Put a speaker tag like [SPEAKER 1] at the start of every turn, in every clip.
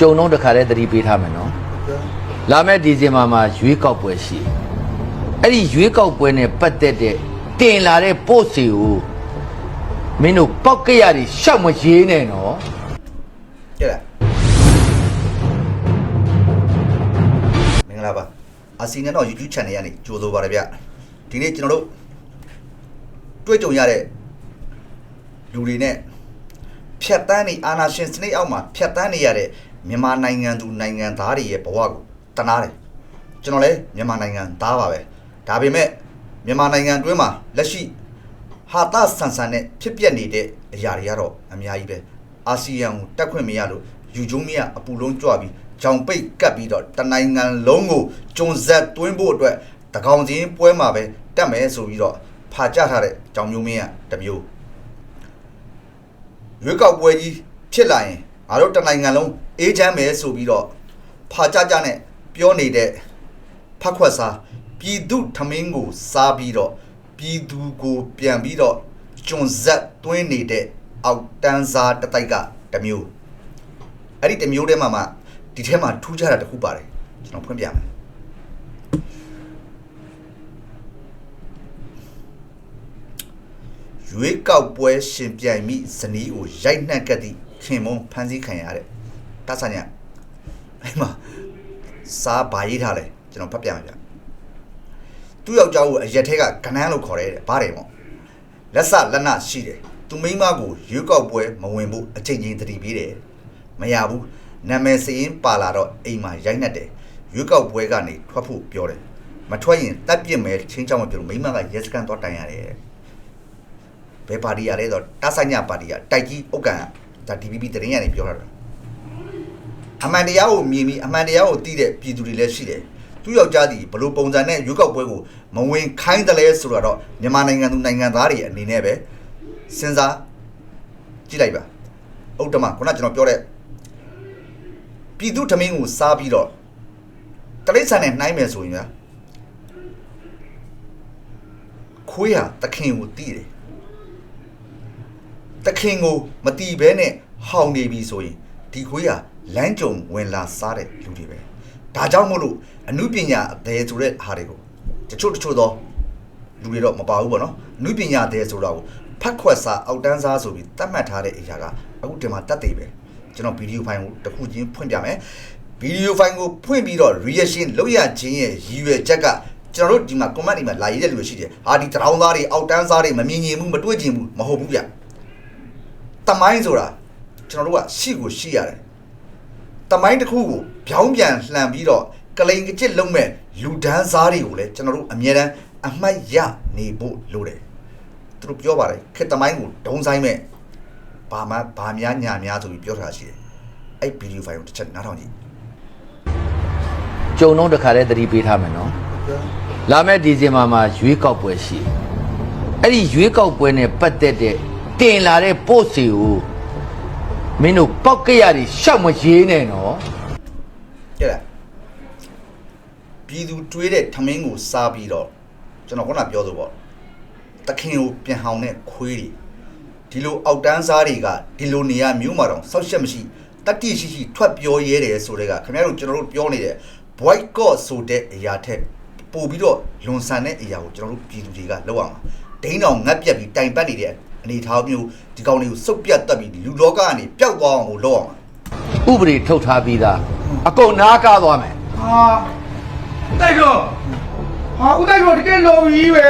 [SPEAKER 1] ကြုံတော့တခါတည်းသတိပေးထားမယ်နော်လာမယ့်ဒီဇင်ဘာမှာရွေးကောက်ပွဲရှိတယ်အဲ့ဒီရွေးကောက်ပွဲနဲ့ပတ်သက်တဲ့တင်လာတဲ့ပို့စီကိုမင်းတို့ပောက်ကရတွေရှောက်မရေးနဲ့နော်
[SPEAKER 2] ကြည့်လားမင်္ဂလာပါအစီနဲ့တော့ YouTube channel ကနေကြိုဆိုပါရဗျဒီနေ့ကျွန်တော်တို့တွေ့ကြုံရတဲ့လူတွေနဲ့ဖြတ်တန်းနေအာနာရှင်စနစ်အောက်မှာဖြတ်တန်းနေရတဲ့ မြန်မာနိုင်ငံသူနိုင်ငံသားတွေရဲ့ဘဝကိုတနာတယ်ကျွန်တော်လည်းမြန်မာနိုင်ငံသားပါပဲဒါပေမဲ့မြန်မာနိုင်ငံအတွင်းမှာလက်ရှိဟာတာဆန်ဆန်နဲ့ဖြစ်ပျက်နေတဲ့အရာတွေကတော့အများကြီးပဲအာဆီယံကိုတက်ခွင့်မရလို့ယူကျုံမရအပူလုံးကြွပြီးဂျောင်ပိတ်ကပ်ပြီးတော့တနိုင်ငံလုံးကိုကျုံဆက်တွင်းဖို့အတွက်တကောင်ချင်းပွဲမှာပဲတက်မယ်ဆိုပြီးတော့ဖာကြထားတဲ့ကြောင်မျိုးမင်းကတစ်မျိုးရွေးကောက်ပွဲကြီးဖြစ်လာရင် ငါတို့တစ်နိုင်ငံလုံးအေးချမ်းမယ်ဆိုပြီးတော့ဖာကြကြနဲ့ပြောနေတဲ့ဖက်ခွက်စားပြည်သူထမင်းကိုစားပြီးတော့ပြည်သူကိုပြန်ပြီးတော့ကျွန်ဆက်တွင်းနေတဲ့အောက်တန်းစားတစ်တိုက်ကတစ်မျိုးအဲ့ဒီတစ်မျိုးတည်းမှာမှဒီထဲမှာထူးခြားတာတစ်ခုပါတယ်ကျွန်တော်ဖွင့်ပြမယ်ရွေးကောက်ပွဲရှင်ပြိုင်မိဇနီးကိုရိုက်နှက်ကသည့် ခင်မုံဖမ်းဆီးခံရတဲ့တဆန်ညာအဲ့မှာစားဘာရေးထားလဲကျွန်တော်ဖတ်ပြမယ်ဗျသူ့ယောက်ျားကိုအရက်ထဲကကနန်းလို့ခေါ်တယ်တဲ့ဗါတယ်ပေါ့လက်စလက်နရှိတယ်သူမိန်းမကိုရွေးကောက်ပွဲမဝင်ဘူးအချိန်ချင်းတတိပေးတယ်မရဘူးနာမည်စရင်ပါလာတော့အိမ်မှာရိုက်နှက်တယ်ရွေးကောက်ပွဲကနေထွက်ဖို့ပြောတယ်မထွက်ရင်တပ်ပြစ်မယ်ချင်းချောင်းမပြောလို့မိန်းမကရဲစခန်းသွားတိုင်ရတယ်တဲ့ဘယ်ပါတီရလဲဆိုတော့တဆိုင်ညာပါတီကတိုက်ကြီးဥက္ကန် ဒါ DPP တရင်ရနေပြောတာအမှန်တရားကိုမြင်ပြီးအမှန်တရားကိုသိတဲ့ပြည်သူတွေလည်းရှိတယ်သူယောက်ျားဒီဘလို့ပုံစံနဲ့ရွေးကောက်ပွဲကိုမဝင်ခိုင်းတယ်လဲဆိုတော့မြန်မာနိုင်ငံသူနိုင်ငံသားတွေအနေနဲ့ပဲစဉ်းစားကြည့်လိုက်ပါဥတ္တမခုနကျွန်တော်ပြောတဲ့ပြည်သူထမင်းကိုစားပြီးတော့တရိတ်ဆန်နဲ့နှိုင်းမယ်ဆိုရင်ဗျာခွေးဟာတခင်ကိုတီးတယ် တခင်ကိုမတီးဘဲနဲ့ဟောင်နေပြီဆိုရင်ဒီခွေးကလမ်းကြုံဝင်လာစားတဲ့လူတွေပဲဒါကြောင့်မို့လို့အမှုပညာအသေးဆိုတဲ့ဟာတွေကိုတချို့တချို့သောလူတွေတော့မပါဘူးပေါ့နော်အမှုပညာအသေးဆိုတာကိုဖတ်ခွက်စားအောက်တန်းစားဆိုပြီးတတ်မှတ်ထားတဲ့အရာကအခုဒီမှာတတ်သိပဲကျွန်တော်ဗီဒီယိုဖိုင်ကိုတစ်ခုချင်းဖွင့်ပြမယ်ဗီဒီယိုဖိုင်ကိုဖွင့်ပြီးတော့ reaction လုပ်ရခြင်းရဲ့ရည်ရွယ်ချက်ကကျွန်တော်တို့ဒီမှာ comment တွေမှာလာရေးတဲ့လူတွေရှိတယ်ဟာဒီတရောင်းသားတွေအောက်တန်းစားတွေမမြင်မြင်ဘူးမတွေ့ချင်ဘူးမဟုတ်ဘူးဗျ တမိုင်းဆိုတာကျွန်တော်တို့ကရှိကိုရှိရတယ်တမိုင်းတစ်ခုကိုဗျောင်းပြန်လှန်ပြီးတော့ကလိန်ကကြစ်လုံးမဲ့လူဒန်းစားတွေကိုလည်းကျွန်တော်တို့အမြဲတမ်းအမှတ်ရနေဖို့လိုတယ်သူတို့ပြောပါတယ်ခက်တမိုင်းကိုဒုံဆိုင်မဲ့ဘာမှဘာများညာများဆိုပြီးပြောထားတာရှိတယ်အဲ့ဗီဒီယိုဖိုင်ကိုတစ်ချက်နားထောင်ကြည့်
[SPEAKER 1] ကြုံတော့တခါတည်းသတိပေးထားမယ်နော်လာမယ့်ဒီဇင်ဘာမှာရွေးကောက်ပွဲရှိတယ်အဲ့ဒီရွေးကောက်ပွဲနဲ့ပတ်သက်တဲ့ တင်လာတဲ့ပို့စီကိုမင်းတို့ပောက်ကရတွေရှောက်မရေးနဲ့နော်
[SPEAKER 2] ကြည့်လားပြည်သူတွေးတဲ့ထမင်းကိုစားပြီးတော့ကျွန်တော်ခုနပြောသလိုပေါ့တခင်ကိုပြန်ဟောင်းတဲ့ခွေးတွေဒီလိုအောက်တန်းစားတွေကဒီလိုနေရမျိုးမှာတော့ဆောက်ရှက်မရှိတတိရှိရှိထွက်ပြောရဲတယ်ဆိုတဲ့ကခင်ဗျားတို့ကျွန်တော်တို့ပြောနေတဲ့ boycott ဆိုတဲ့အရာထက်ပို့ပြီးတော့လွန်ဆန်တဲ့အရာကိုကျွန်တော်တို့ပြည်သူတွေကလုပ်ရမှာဒိန်းအောင်ငတ်ပြက်ပြီးတိုင်ပတ်နေတဲ့အ နေအထားမျိုးဒီကောင်တွေကိုစုပ်ပြတ်တက်ပြီးလူလောကကနေပျောက်သွားအောင်ကိုလုပ်အောင်
[SPEAKER 1] ဥပဒေထုတ်ထားပြီးသားအကုန်နားကားသွားမယ်
[SPEAKER 3] ဟာတိုက်တော့ဟာဦးတိုက်တော့တကယ်လုံကြီးပဲ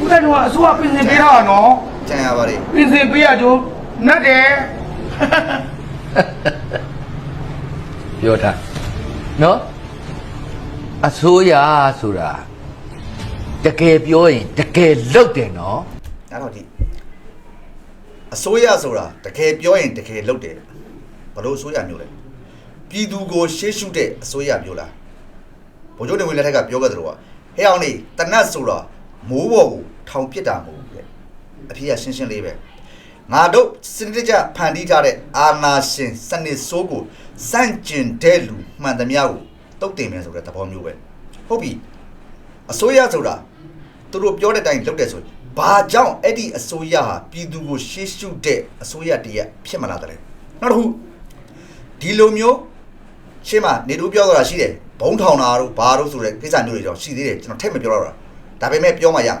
[SPEAKER 3] ဦးတိုက်တော့အစိုးရပြင်ဆင်ပေးတာနော်
[SPEAKER 2] ကြံရပါလေ
[SPEAKER 3] ပြင်ဆင်ပေးရကြိုးနတ်တယ်
[SPEAKER 1] ပြောထားနော်အစိုးရဆိုတာတကယ်ပြောရင်တကယ်လုပ်တယ်နော်
[SPEAKER 2] နားတော့ဒီ အစိုးရဆိုတာတကယ်ပြောရင်တကယ်လုပ်တယ်ဘလို့အစိုးရမျိုးလဲပြည်သူကိုရှေ့ရှုတဲ့အစိုးရမျိုးလားဘိုလ်ချုပ်နေဝင်လက်ထက်ကပြောခဲ့သလိုကဟဲ့အောင်နေတနတ်ဆိုတာမိုးပေါ်ကိုထောင်ပစ်တာမဟုတ်ဘူးတဲ့အဖေကရှင်းရှင်းလေးပဲငါတို့စနစ်တကျဖန်တီးထားတဲ့အာနာရှင်စနစ်ဆိုးကိုစန့်ကျင်တဲ့လူမှန်သမျှကိုတုတ်တင်မယ်ဆိုတဲ့သဘောမျိုးပဲဟုတ်ပြီအစိုးရဆိုတာသူတို့ပြောတဲ့အတိုင်းလုပ်တယ်ဆိုရင် ဘာကြောင့်အဲ့ဒီအစိုးရဟာပြည်သူကိုရှေ့ရှုတဲ့အစိုးရတရက်ဖြစ်မလာတယ်လဲနောက်တစ်ခုဒီလိုမျိုးရှင်းမနေတူပြောတော့တာရှိတယ်ဘုံထောင်တာတို့ဘာတို့ဆိုတဲ့ကိစ္စမျိုးတွေတော့ရှိသေးတယ်ကျွန်တော်ထည့်မပြောတော့တာဒါပေမဲ့ပြောမှရမယ်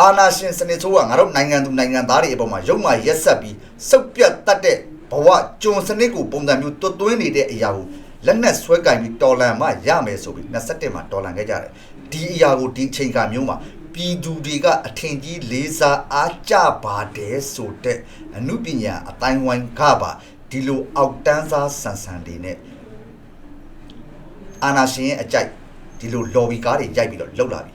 [SPEAKER 2] အာနာရှင်စနစ်ဆိုးကငါတို့နိုင်ငံသူနိုင်ငံသားတွေအပေါ်မှာရုံမှရက်ဆက်ပြီးစုပ်ပြတ်တတ်တဲ့ဘဝကျွန်စနစ်ကိုပုံစံမျိုးတွတ်သွင်းနေတဲ့အရာကိုလက်နက်ဆွဲကင်ပြီးတော်လန်မှရမယ်ဆိုပြီး27မှာတော်လန်ခဲ့ကြတယ်ဒီအရာကိုဒီအချိန်ခါမျိုးမှာ ပြည်သူတွေကအထင်ကြီးလေးစားအားကြပါတယ်ဆိုတဲ့အမှုပညာအတိုင်းဝိုင်းကပါဒီလိုအောက်တန်းစားဆန်ဆန်တွေနဲ့အာနာရှင်ရဲ့အကြိုက်ဒီလို lobby ကားတွေရိုက်ပြီးတော့လှုပ်လာပြီ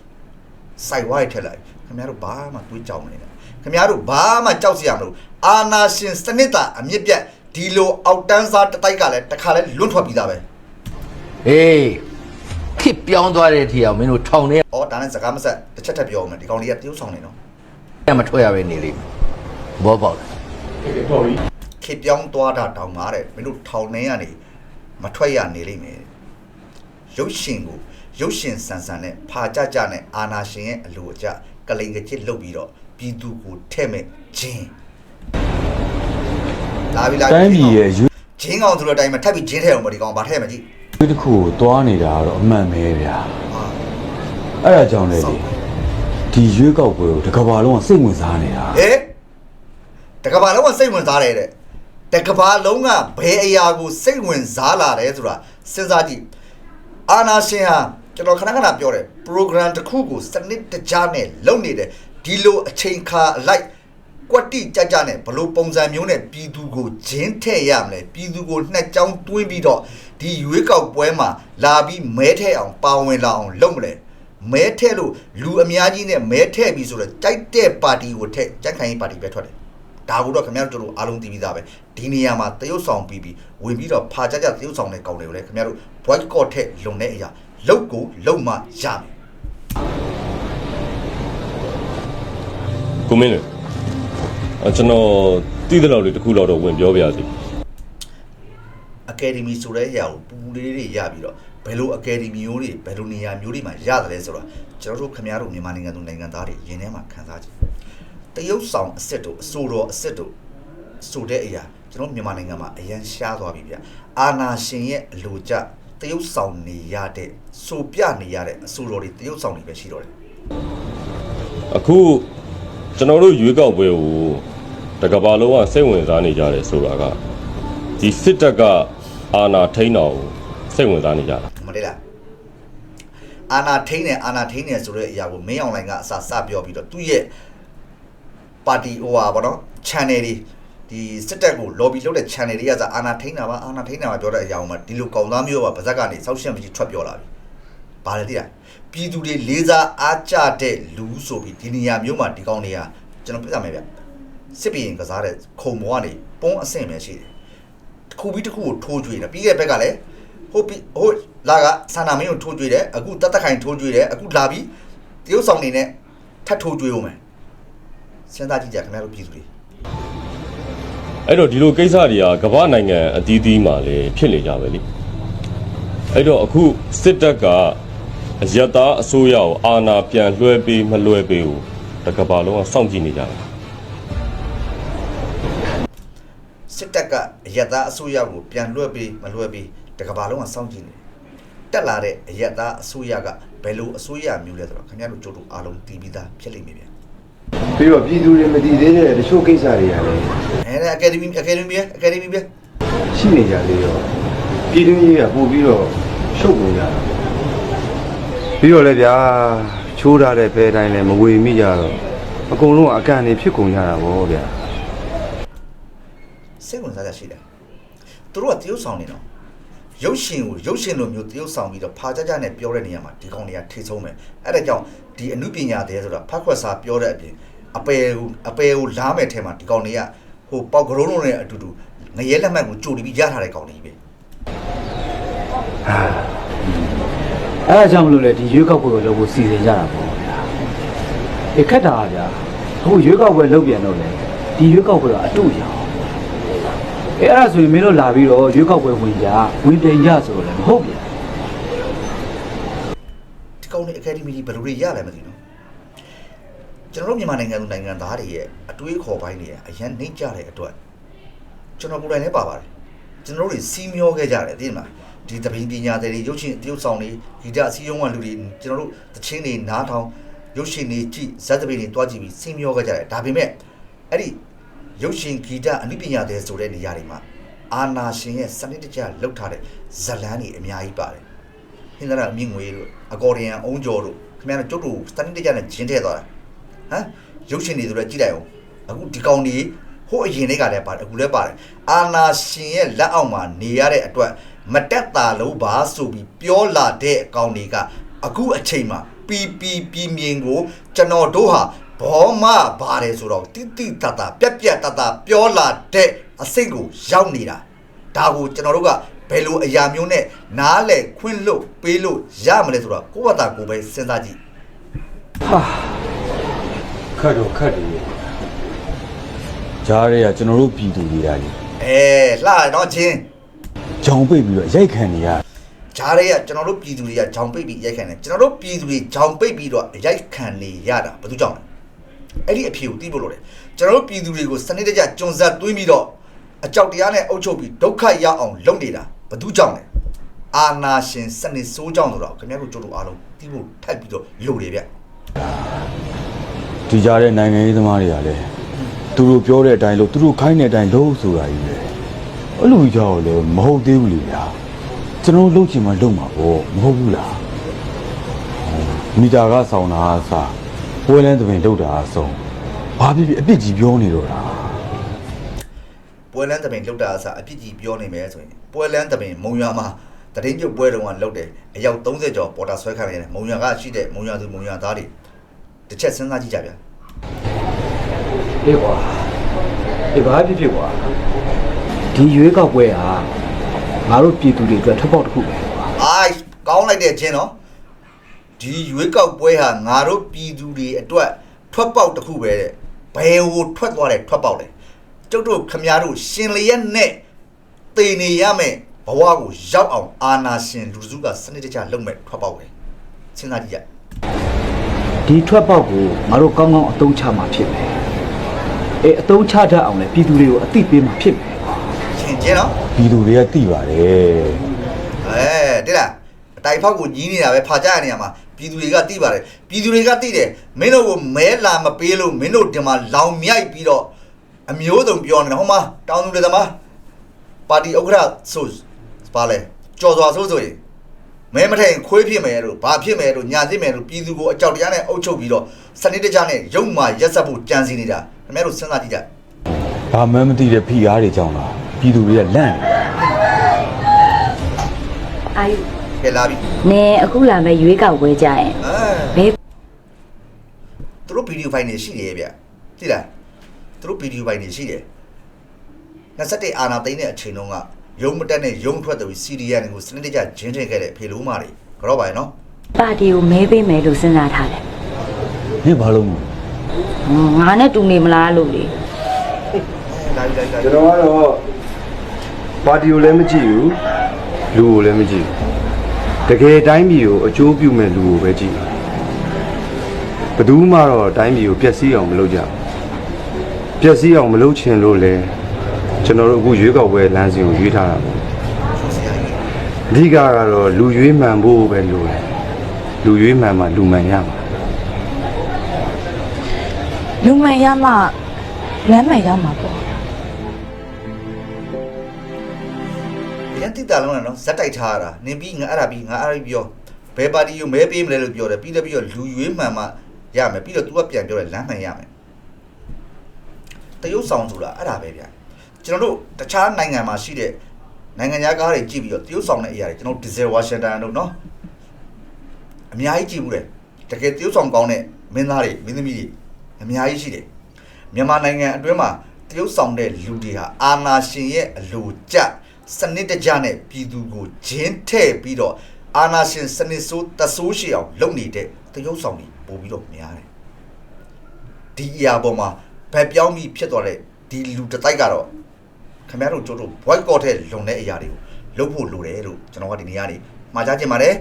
[SPEAKER 2] စိုက်ဝါးရထက်လိုက်ခင်ဗျားတို့ဘာမှတွေးကြောက်မနေနဲ့ခင်ဗျားတို့ဘာမှကြောက်စရာမလိုအာနာရှင်စနစ်တာအမြင့်ပြတ်ဒီလိုအောက်တန်းစားတစ်တိုက်ကလည်းတစ်ခါလဲလွတ်ထွက်ပြီးသားပဲ
[SPEAKER 1] ဟေး ခစ်ပြောင်းသွားတဲ့အထီအောင်မင်းတို့ထောင်ထဲ။
[SPEAKER 2] အော်ဒါနဲ့စကားမဆက်တစ်ချက်ထပ်ပြောအောင်မယ်ဒီကောင်လေးကတရုပ်ဆောင်နေနော်
[SPEAKER 1] မထွက်ရပဲနေလိမ့်မယ်ဘောပေါက်တယ်။
[SPEAKER 2] ခေပြောင်းသွားတာတောင်မာတဲ့မင်းတို့ထောင်ထဲကနေမထွက်ရနေလိမ့်မယ်။ရုပ်ရှင်ကိုရုပ်ရှင်ဆန်ဆန်နဲ့ဖာကြကြနဲ့အာနာရှင်ရဲ့အလိုအကျကလိန်ကချစ်လုပ်ပြီးတော့ပြည်သူကိုထဲ့မဲ့ဂျင်းလာပြီလာပြီ
[SPEAKER 4] တိုင်းပြည်ရဲ့ရွေး
[SPEAKER 2] ဂျင်းကောင်ဆိုတဲ့အတိုင်းမှာထပ်ပြီးဂျင်းထဲအောင်မဒီကောင်ဗာထဲ့မှာကြည့်
[SPEAKER 4] တစ်ခုကိုတွားနေတာကတော့အမှန်ပဲဗျာ
[SPEAKER 2] ဟာ
[SPEAKER 4] အဲ့ဒါကြောင့်လေဒီရွေးကောက်ပွဲကိုတစ်ကမ္ဘာလုံးကစိတ်ဝင်စားနေတာ
[SPEAKER 2] ဟဲ့တကဘာလုံးကစိတ်ဝင်စားတယ်တဲ့တကဘာလုံးကဘယ်အရာကိုစိတ်ဝင်စားလာတယ်ဆိုတာစဉ်းစားကြည့်အာနာရှင်ဟာကျွန်တော်ခဏခဏပြောတယ် program တစ်ခုကိုစနစ်တကျနဲ့လုပ်နေတယ်ဒီလိုအချိန်ခါအလိုက်ကွက်တိကြကြနဲ့ဘလို့ပုံစံမျိုးနဲ့ပြည်သူကိုဂျင်းထည့်ရမလဲပြည်သူကိုနှစ်ကြောင်းတွင်းပြီးတော့ ဒီရွေးကောက်ပွဲမှာလာပြီးမဲထည့်အောင်ပါဝင်လာအောင်လုပ်မလဲမဲထည့်လို့လူအများကြီးနဲ့မဲထည့်ပြီးဆိုတော့ကြိုက်တဲ့ပါတီကိုထည့်ကြက်ခိုင်ရေးပါတီပဲထွက်တယ်ဒါကိုတော့ခင်ဗျားတို့တို့အားလုံးသိပြီးသားပဲဒီနေရာမှာတရုတ်ဆောင်ပြီးပြီးဝင်ပြီးတော့ဖာကြကြတရုတ်ဆောင်တဲ့ကောင်တွေကိုလည်းခင်ဗျားတို့ boycott ထည့်လုံတဲ့အရာလုတ်ကိုလုံမှရမယ်
[SPEAKER 5] ကိုမင်းလေအကျွန်တော်တည်တဲ့လောက်လေးတစ်ခုလောက်တော့ဝင်ပြောပြစီ
[SPEAKER 2] အကယ်ဒမီဆိုတဲ့အရာကိုပူပူလေးတွေရပြီးတော့ဘယ်လိုအကယ်ဒမီမျိုးတွေဘယ်လိုနေရာမျိုးတွေမှာရတယ်လဲဆိုတော့ကျွန်တော်တို့ခင်ဗျားတို့မြန်မာနိုင်ငံသူနိုင်ငံသားတွေရင်းထဲမှာခံစားကြည့်တရုတ်ဆောင်အစ်စ်တို့အစိုးတော်အစ်စ်တို့ဆိုတဲ့အရာကျွန်တော်မြန်မာနိုင်ငံမှာအရန်ရှားသွားပြီဗျအာနာရှင်ရဲ့အလိုကျတရုတ်ဆောင်နေရတဲ့ဆိုပြနေရတဲ့အစိုးတော်တွေတရုတ်ဆောင်တွေပဲရှိတော့တယ်
[SPEAKER 5] အခုကျွန်တော်တို့ရွေးကောက်ပွဲကိုတကဘာလုံးကစိတ်ဝင်စားနေကြတယ်ဆိုတာကဒီစစ်တပ်က အာဏာထိန်းတော်ကိုစိတ်ဝင်စားနေကြတာ
[SPEAKER 2] မလေးလားအာနာထိန်းတယ်အာနာထိန်းတယ်ဆိုတဲ့အရာကိုမင်းအောင်လိုင်ကအစစပြောပြီးတော့သူ့ရဲ့ပါတီဟိုဟာဗောနော် channel တွေဒီစစ်တပ်ကို lobby လုပ်တဲ့ channel တွေကစအာနာထိန်းတာပါအာနာထိန်းတာပါပြောတဲ့အရာကိုမှဒီလိုကောင်သားမျိုးပါဗဇက်ကနေစောက်ရှက်မရှိထွက်ပြောလာပြီဘာလဲတိလားပြည်သူတွေလေးစားအားကြတဲ့လူဆိုပြီးဒီနေရာမျိုးမှာဒီကောင်တွေကကျွန်တော်ပြသမယ်ဗျစစ်ပြေရင်ကစားတဲ့ခုံဘောကနေပုံးအဆင့်ပဲရှိတယ် တစ်ခုပြီးတစ်ခုကိုထိုးကြွေးတယ်ပြီးခဲ့တဲ့ဘက်ကလည်းဟိုပြီးဟိုလာကဆန္ဒမင်းကိုထိုးကြွေးတယ်အခုတတ်တခိုင်ထိုးကြွေးတယ်အခုလာပြီးတရုတ်ဆောင်နေနဲ့ထပ်ထိုးကြွေးဦးမယ်စဉ်းစားကြည့်ကြခင်ဗျားတို့ပြည်သူတွေ
[SPEAKER 5] အဲ့တော့ဒီလိုကိစ္စတွေကကမ္ဘာနိုင်ငံအသီးသီးမှာလည်းဖြစ်နေကြပဲလေအဲ့တော့အခုစစ်တပ်ကအယက်သားအစိုးရကိုအာဏာပြန်လွှဲပေးမလွှဲပေးဘူးတကဘာလုံးကစောင့်ကြည့်နေကြတာ
[SPEAKER 2] စ အယက်သားအစိုးရကိုပြန်လွှဲပေးမလွှဲပေးတကဘာလုံးကစောင့်ကြည့်နေတယ်တက်လာတဲ့အယက်သားအစိုးရကဘယ်လိုအစိုးရမျိုးလဲဆိုတော့ခင်ဗျားတို့ကြိုးတို့အားလုံးတီးပြီးသားဖြစ်လိမ့်မယ်ဗျ
[SPEAKER 6] ပြီးတော့ပြည်သူတွေမတည်သေးတဲ့တချို့ကိစ္စတွေကလည်း
[SPEAKER 2] အဲအကယ်ဒမီအကယ်ဒမီပဲအကယ်ဒမီပဲ
[SPEAKER 6] ရှိနေကြသေးရောပြည်သူကြီးကပို့ပြီးတော့ရှုပ်ကုန်ကြတာပြီးတော့လည်းဗျာချိုးထားတဲ့ဘဲတိုင်းလည်းမဝေမိကြတော့အကုန်လုံးအကန်နေဖြစ်ကုန်ကြတာဗောဗျာ
[SPEAKER 2] စိတ်ဝင်စားကြရှိတယ်သူတို့ကတရုတ်ဆောင်နေတော့ရုပ်ရှင်ကိုရုပ်ရှင်လိုမျိုးတရုတ်ဆောင်ပြီးတော့ဖာကြကြနဲ့ပြောတဲ့နေရာမှာဒီကောင်တွေကထိဆုံးမယ်အဲ့ဒါကြောင့်ဒီအမှုပညာတဲ့ဆိုတာဖတ်ခွက်စာပြောတဲ့အပြင်အပယ်ကိုအပယ်ကိုလားမဲ့ထဲမှာဒီကောင်တွေကဟိုပေါက်ကရုံးလုံးနဲ့အတူတူငရဲလက်မှတ်ကိုကြိုပြီးရထားတဲ့ကောင်တွေပဲ
[SPEAKER 7] အဲ့ဒါကြောင့်မလို့လေဒီရွေးကောက်ပွဲကိုလုပ်ဖို့စီစဉ်ကြတာပေါ့ဗျာ။အခက်တာကဗျာအခုရွေးကောက်ပွဲလုပ်ပြန်တော့လေဒီရွေးကောက်ပွဲကအတူရအောင်။ အဲအဲ့ဒါဆိုရင်မင်းတို့လာပြီးတော့ရွေးကောက်ပွဲဝင်ကြဝင်တင်ကြဆိုတော့လည်းမဟုတ်ဗျာ
[SPEAKER 2] ဒီကောင်တွေအကယ်ဒမီကြီးဘယ်လိုတွေရလဲမသိဘူးနော်ကျွန်တော်တို့မြန်မာနိုင်ငံသူနိုင်ငံသားတွေရဲ့အတွေးခေါ်ပိုင်းတွေကအရန်နှိမ့်ကြတဲ့အတွက်ကျွန်တော်ကိုယ်တိုင်လည်းပါပါတယ်ကျွန်တော်တို့တွေစီးမျောခဲ့ကြတယ်သိမလားဒီတပင်းပညာတွေရုပ်ရှင်တရုပ်ဆောင်တွေဂီတအစည်းအရုံးကလူတွေကျွန်တော်တို့တချင်းတွေနားထောင်ရုပ်ရှင်တွေကြည့်ဇက်တပင်းတွေတွားကြည့်ပြီးစီးမျောခဲ့ကြတယ်ဒါပေမဲ့အဲ့ဒီ ရုပ်ရှင်ဂီတအနုပညာတွေဆိုတဲ့နေရာတွေမှာအာနာရှင်ရဲ့စနစ်တကျလှုပ်ထားတဲ့ဇတ်လန်းတွေအများကြီးပါတယ်ဟင်္ဒရာအမြင့်ငွေတို့အကော်ဒီယန်အုံးကျော်တို့ခင်ဗျားတို့ကျုပ်တို့စနစ်တကျနဲ့ဂျင်းထည့်သွားတာဟမ်ရုပ်ရှင်တွေဆိုတော့ကြည့်လိုက်အောင်အခုဒီကောင်တွေဟိုအရင်တွေကလည်းပါတယ်အခုလည်းပါတယ်အာနာရှင်ရဲ့လက်အောက်မှာနေရတဲ့အတွက်မတက်တာလို့ပါဆိုပြီးပြောလာတဲ့အကောင်တွေကအခုအချိန်မှာပီပီပြင်းပြင်းကိုကျွန်တော်တို့ဟာ ဘောမပါတယ်ဆိုတော့တိတိတတပြက်ပြက်တတပြောလာတဲ့အစိတ်ကိုရောက်နေတာဒါကိုကျွန်တော်တို့ကဘယ်လိုအရာမျိုးနဲ့နားလဲခွင့်လို့ပေးလို့ရမလဲဆိုတော့ကိုယ့်ဘာသာကိုယ်ပဲစဉ်းစားကြည့်
[SPEAKER 7] ဟာ
[SPEAKER 4] ခတ်တော့ခတ်တယ်ဂျားတွေကကျွန်တော်တို့ပြည်သူတွေကလေ
[SPEAKER 2] အဲလှရတော့ချင်း
[SPEAKER 4] ကြောင်ပိတ်ပြီးတော့ရိုက်ခံနေရ
[SPEAKER 2] ဂျားတွေကကျွန်တော်တို့ပြည်သူတွေကဂျောင်ပိတ်ပြီးရိုက်ခံတယ်ကျွန်တော်တို့ပြည်သူတွေဂျောင်ပိတ်ပြီးတော့ရိုက်ခံနေရတာဘာလို့ကြောင့်လဲ အဲ့ဒီအဖြေကိုသိဖို့လိုတယ်ကျွန်တော်တို့ပြည်သူတွေကိုစနစ်တကျကြုံဆက်သွင်းပြီးတော့အကြောက်တရားနဲ့အုပ်ချုပ်ပြီးဒုက္ခရအောင်လုပ်နေတာဘာလို့ကြောင့်လဲအာနာရှင်စနစ်ဆိုးကြောင့်ဆိုတော့ခင်ဗျားတို့ကြိုးတို့အားလုံးသိဖို့ထိုက်ပြီးတော့လိုတယ်ဗျ
[SPEAKER 4] ဒီကြားတဲ့နိုင်ငံရေးသမားတွေကလည်းသူတို့ပြောတဲ့အတိုင်းလို့သူတို့ခိုင်းတဲ့အတိုင်းလုပ်ဆိုတာကြီးပဲအဲ့လိုကြောက်လည်းမဟုတ်သေးဘူးလေဗျာကျွန်တော်တို့လုပ်ချင်မှလုပ်မှာပေါ့မဟုတ်ဘူးလားဟိုမီတာကဆောင်းတာအစား ပွဲလန်းသမင်လုပ်တာအဆုံးဘာဖြစ်ဖြစ်အပြစ်ကြီးပြောနေတော့တာ
[SPEAKER 2] ပွဲလန်းတပင်လောက်တာအစားအပြစ်ကြီးပြောနေမယ်ဆိုရင်ပွဲလန်းတပင်မုံရွာမှာတရင်ကျုပ်ပွဲတုန်းကလောက်တယ်အယောက်30ကျော်ပေါ်တာဆွဲခံရတယ်မုံရွာကရှိတဲ့မုံရွာသူမုံရွာသားတွေတစ်ချက်စဉ်းစားကြည့်ကြဗျာ
[SPEAKER 7] အေးကွာအေးဘာဖြစ်ဖြစ်ကွာဒီရွေးကောက်ပွဲဟာငါတို့ပြည်သူတွေအတွက်ထပ်ပေါက်တစ်ခုပဲကွာ
[SPEAKER 2] အိုက်ကောင်းလိုက်တဲ့ချင်းနော် ဒီရွေးကောက်ပွဲဟာငါတို့ပြည်သူတွေအတွက်ထွက်ပေါက်တစ်ခုပဲတဲ့ဘယ်ဟိုထွက်သွားတယ်ထွက်ပေါက်လဲကျုပ်တို့ခမများတို့ရှင်လျက်နဲ့တည်နေရမယ်ဘဝကိုရောက်အောင်အာနာရှင်လူစုကစနစ်တကျလုပ်မဲ့ထွက်ပေါက်ပဲစဉ်းစားကြည့်ကြ
[SPEAKER 7] ဒီထွက်ပေါက်ကိုငါတို့ကောင်းကောင်းအသုံးချမှာဖြစ်မယ်အေးအသုံးချတတ်အောင်လဲပြည်သူတွေကိုအသိပေးမှာဖြစ်မယ်ကွာ
[SPEAKER 2] ရှင်ကျင်းနော်
[SPEAKER 4] ပြည်သူတွေကသိပါတယ်
[SPEAKER 2] အဲတိလားအတိုင်ဖောက်ကိုညီးနေတာပဲဖာကြရနေရမှာ ပြည်သူတွေကသိပါတယ်ပြည်သူတွေကသိတယ်မင်းတို့ကိုမဲလာမပေးလို့မင်းတို့ဒီမှာလောင်မြိုက်ပြီးတော့အမျိုးစုံပြောနေတာဟောမှာတောင်းသူတွေသမားပါတီဥက္ကဋ္ဌဆိုပါလဲကြော်စွာဆိုဆိုရင်မဲမထိုင်ခွေးဖြစ်မယ်လို့ဘာဖြစ်မယ်လို့ညာသိမယ်လို့ပြည်သူကိုအကြောက်တရားနဲ့အုပ်ချုပ်ပြီးတော့စနစ်တကျနဲ့ရုံမှရက်ဆက်ဖို့ကြံစည်နေတာခင်ဗျားတို့စဉ်းစားကြည့်ကြ
[SPEAKER 4] ဘာမှမသိတဲ့ဖိအားတွေကြောင့်လားပြည်သူတွေကလန့်နေတယ်
[SPEAKER 8] အာယု
[SPEAKER 2] ကဲလာပြီ
[SPEAKER 8] နင်အခုလာမဲ့ရွေးကောက်ပွဲကြရင်
[SPEAKER 2] အဲ
[SPEAKER 8] ဘယ်
[SPEAKER 2] သူတို့ဗီဒီယိုဖိုင်တွေရှိတယ်ဗျသိလားသူတို့ဗီဒီယိုဖိုင်တွေရှိတယ်21အာနာသိန်းတဲ့အချိန်တုန်းကရုံမတက်နဲ့ရုံထွက်သူစီဒီယန်ကိုစနစ်တကျဂျင်းထည့်ခဲ့တဲ့ဖေလိုးမာတွေကြောက်ပါရဲ့နော်
[SPEAKER 8] ပါတီကိုမဲပေးမယ်လို့စဉ်းစားထားတယ်
[SPEAKER 4] နင်ဘာလို့မလဲ
[SPEAKER 8] ဟွန်းငါနဲ့တူနေမလားလို့လေ
[SPEAKER 2] လာပြီလာပြီ
[SPEAKER 6] ကျွန်တော်ကတော့ပါတီကိုလည်းမကြည့်ဘူးလူကိုလည်းမကြည့်ဘူး တကယ်တိုင်းပြည်ကိုအကျိုးပြုမဲ့လူကိုပဲကြည့်တယ်ဘယ်သူမှတော့တိုင်းပြည်ကိုပျက်စီးအောင်မလုပ်ကြဘူးပျက်စီးအောင်မလုပ်ချင်လို့လေကျွန်တော်တို့အခုရွေးကောက်ပွဲလမ်းစဉ်ကိုရွေးထားတာပေါ့အဓိကကတော့လူရွေးမှန်ဖို့ပဲလိုတယ်လူရွေးမှန်မှလူမှန်ရမှာ
[SPEAKER 9] လူမှန်ရမှလမ်းမှန်ရမှာပေါ့
[SPEAKER 2] တိတာလုံးနဲ့နော်ဇက်တိုက်ထားရတာနင်ပြီးငါအဲ့ဒါပြီးငါအဲ့ဒါပြီးပြောဘယ်ပါတီကိုမဲပေးမလဲလို့ပြောတယ်ပြီးတော့ပြီးတော့လူရွေးမှန်မှရမယ်ပြီးတော့ तू ကပြန်ပြောတယ်လမ်းမှန်ရမယ်တရုတ်ဆောင်ဆိုတာအဲ့ဒါပဲဗျကျွန်တော်တို့တခြားနိုင်ငံမှာရှိတဲ့နိုင်ငံခြားကားတွေကြည့်ပြီးတော့တရုတ်ဆောင်တဲ့အရာတွေကျွန်တော်ဒီဇယ်ဝါရှင်တန်တို့နော်အများကြီးကြည့်ဘူးတယ်တကယ်တရုတ်ဆောင်ကောင်းတဲ့မင်းသားတွေမင်းသမီးတွေအများကြီးရှိတယ်မြန်မာနိုင်ငံအတွင်းမှာတရုတ်ဆောင်တဲ့လူတွေဟာအာနာရှင်ရဲ့အလိုကျ စနစ်တကျနဲ့ပြည်သူကိုဂျင်းထဲ့ပြီးတော့အာနာရှင်စနစ်ဆိုးတဆိုးရှိအောင်လုပ်နေတဲ့တရုတ်ဆောင်တွေပို့ပြီးတော့များတယ်ဒီအရာပေါ်မှာဗက်ပြောင်းပြီးဖြစ်သွားတဲ့ဒီလူတစ်တိုက်ကတော့ခင်ဗျားတို့တို့တို့ boycott တဲ့လွန်တဲ့အရာတွေကိုလုပ်ဖို့လိုတယ်လို့ကျွန်တော်ကဒီနေ့ကနေမှာကြားချင်ပါတယ်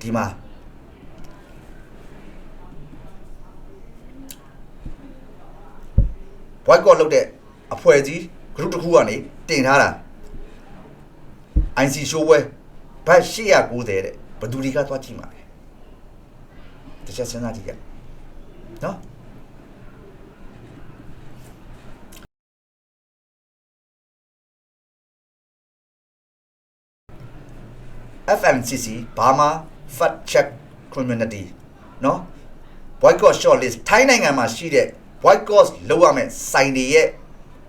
[SPEAKER 2] ဒီမှာ boycott လုပ်တဲ့အဖွဲ့အစည်း group တစ်ခုကနေတင်ထားတာ IC show ပွဲဘတ်890တဲ့ဘယ်သူတွေကသွားကြည့်မှာလဲတခြားစဉ်းစားကြည့်ကြနော် FMCC Burma Fact Check Community เนาะ boycott short list ထိုင်းနိုင်ငံမှာရှိတဲ့ boycott လုပ်ရမယ့်စိုင်တွေရဲ့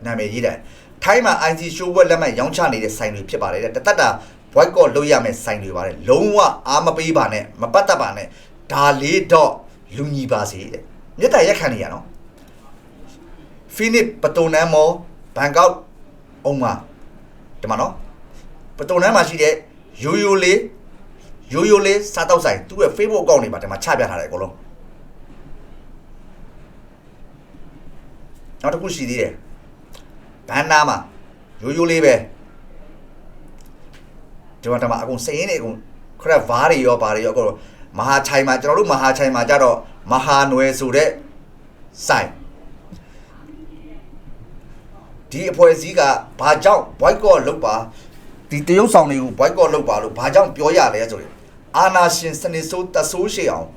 [SPEAKER 2] နာမည်ရေးတယ်ထိုင်းမှာ IC show ဝက်လက်မှတ်ရောင်းချနေတဲ့စိုင်တွေဖြစ်ပါတယ်တဲ့တသက်တာ boycott လုပ်ရမယ့်စိုင်တွေပါတယ်လုံးဝအားမပေးပါနဲ့မပတ်သက်ပါနဲ့ဒါလေးတော့လူညီပါစေတဲ့မြတ်တာရက်ခံနေရနော် Phoenix ပတုံနန်းမော်ဘန်ကောက်အုံမာဒီမှာနော်ပတုံနန်းမှာရှိတဲ့ရိုးရိုးလေးရိုးရိုးလေးစားတော့ဆိုင်သူ့ရဲ့ Facebook account တွေမှာဒီမှာချပြထားတယ်အကုန်လုံး နောက်တစ်ခုရှိသေးတယ်ဘန်နာမှာရိုးရိုးလေးပဲဒီမှာဒီမှာအကုန်စည်ရင်းနေအကုန်ခရက်ဗားတွေရောဗားတွေရောအကုန်မဟာချိုင်မှာကျွန်တော်တို့မဟာချိုင်မှာကြတော့မဟာနွယ်ဆိုတဲ့ဆိုင်ဒီအဖွဲ့အစည်းကဘာကြောင့် boycott လုပ်ပါဒီတရုတ်ဆောင်တွေကို boycott လုပ်ပါလို့ဘာကြောင့်ပြောရလဲဆိုရင်အာနာရှင်စနစ်ဆိုးတဆိုးရှိအောင်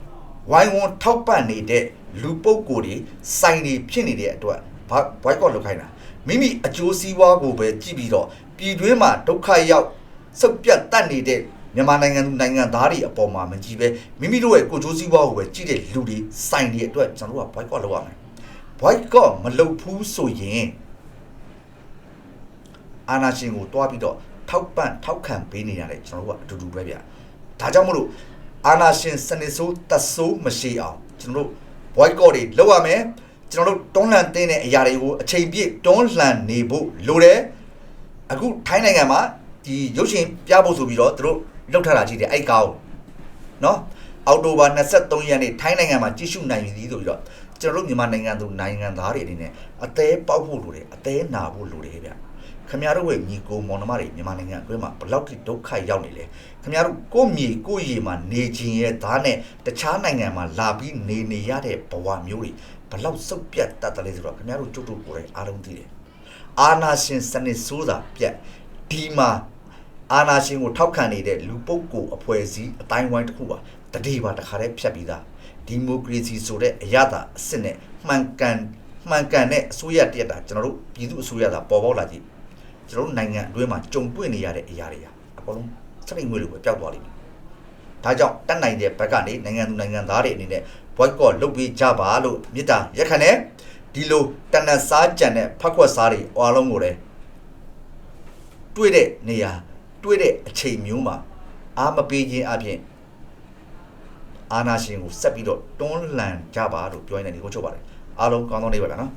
[SPEAKER 2] ဝိုင်းဝန်းထောက်ပံ့နေတဲ့လူပုဂ္ဂိုလ်တွေစိုင်တွေဖြစ်နေတဲ့အတွက် ဘာ boycott လုပ်ခိုင်းတာမိမိအကျိုးစီးပွားကိုပဲကြည့်ပြီးတော့ပြည်တွင်းမှာဒုက္ခရောက်စုပ်ပြတ်တတ်နေတဲ့မြန်မာနိုင်ငံသူနိုင်ငံသားတွေအပေါ်မှာမကြည့်ပဲမိမိတို့ရဲ့ကိုယ်ကျိုးစီးပွားကိုပဲကြည့်တဲ့လူတွေစိုင်တွေအတွက်ကျွန်တော်တို့က boycott လုပ်ရမယ် boycott မလုပ်ဘူးဆိုရင်အာနာရှင်ကိုတွားပြီးတော့ထောက်ပံ့ထောက်ခံပေးနေရတယ်ကျွန်တော်တို့ကအတူတူပဲဗျဒါကြောင့်မလို့အာနာရှင်စနစ်ဆိုးတဆိုးမရှိအောင်ကျွန်တော်တို့ boycott တွေလုပ်ရမယ် ကျွန်တော်တို့တွန်းလှန်တင်းတဲ့အရာတွေကိုအချိန်ပြည့်တွန်းလှန်နေဖို့လိုတယ်အခုထိုင်းနိုင်ငံမှာဒီရုပ်ရှင်ပြဖို့ဆိုပြီးတော့သူတို့လှုပ်ထတာရှိတယ်အဲ့ကောင်းနော်အောက်တိုဘာ23ရက်နေ့ထိုင်းနိုင်ငံမှာကြည့်ရှုနိုင်ပြီဆိုပြီးတော့ကျွန်တော်တို့မြန်မာနိုင်ငံသူနိုင်ငံသားတွေအနေနဲ့အသေးပေါက်ဖို့လိုတယ်အသေးနာဖို့လိုတယ်ဗျခမရတို့ရဲ့ညီကိုမောင်နှမတွေမြန်မာနိုင်ငံအတွင်းမှာဘယ်လောက်ထိဒုက္ခရောက်နေလဲခမရတို့ကိုယ့်မြေကိုယ့်ရေမှာနေခြင်းရဲ့သားနဲ့တခြားနိုင်ငံမှာလာပြီးနေနေရတဲ့ဘဝမျိုးတွေ ဘယ်လောက်စုပ်ပြတ်တတ်တယ်လဲဆိုတော့ခမရတို့ကျုပ်တို့ကိုယ်တိုင်အားလုံးသိတယ်အာနာရှင်စနစ်ဆိုးတာပြတ်ဒီမှာအာနာရှင်ကိုထောက်ခံနေတဲ့လူပုဂ္ဂိုလ်အဖွဲ့အစည်းအတိုင်းဝိုင်းတစ်ခုပါတတိပါတခါတည်းဖြတ်ပြီးသားဒီမိုကရေစီဆိုတဲ့အရသာအစစ်နဲ့မှန်ကန်မှန်ကန်တဲ့အစိုးရတရက်တာကျွန်တော်တို့ပြည်သူအစိုးရသာပေါ်ပေါက်လာကြည့်ကျွန်တော်တို့နိုင်ငံအတွင်းမှာကြုံတွေ့နေရတဲ့အရာတွေဟာအကုန်လုံးစက်ပိတ်ငွေလိုပဲပျောက်သွားလိမ့်မယ်။ဒါကြောင့်တက်နိုင်တဲ့ဘက်ကနေနိုင်ငံသူနိုင်ငံသားတွေအနေနဲ့ boycott လုပ်ပေးကြပါလို့မြစ်တာရက်ခနဲ့ဒီလိုတနတ်စားကြံတဲ့ဖက်ခွက်စားတွေအားလုံးကိုလည်းတွေ့တဲ့နေရာတွေ့တဲ့အချိန်မျိုးမှာအားမပေးခြင်းအပြင်အာနာရှင်ကိုဆက်ပြီးတော့တွန်းလှန်ကြပါလို့ပြောရတဲ့ဒီကိုချုပ်ပါတယ်အားလုံးကောင်းကောင်းနေပါလားနော်